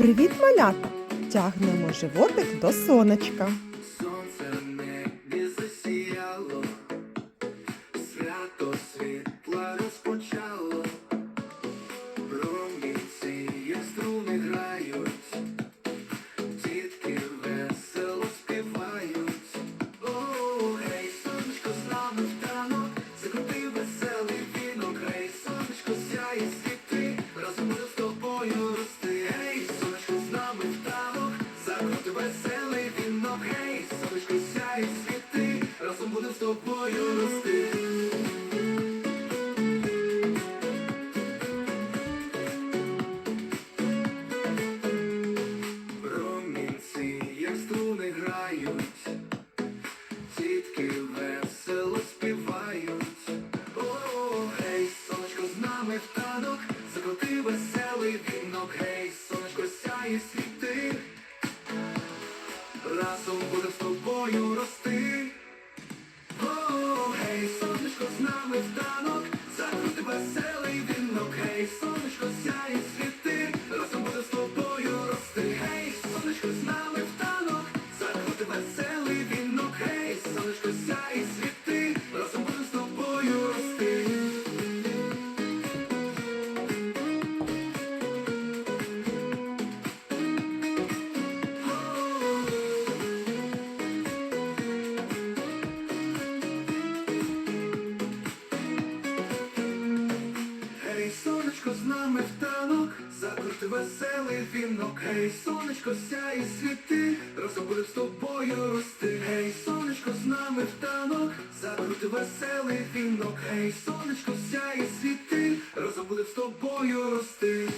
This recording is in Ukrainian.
Привіт, малята! Тягнемо животик до сонечка. Тобою рости. Промінці, як струни грають, тітки весело співають. О, гей, сонечко з нами в танок, закрути веселий вінок, гей, сонечко сяє світи, разом буде з тобою рости. Закрути веселий вінок, гей, сонечко сяє світи, разом буде з тобою рости. Гей, сонечко з нами в танок, закрути веселий вінок, гей, сонечко сяє світи, разом буде з тобою рости.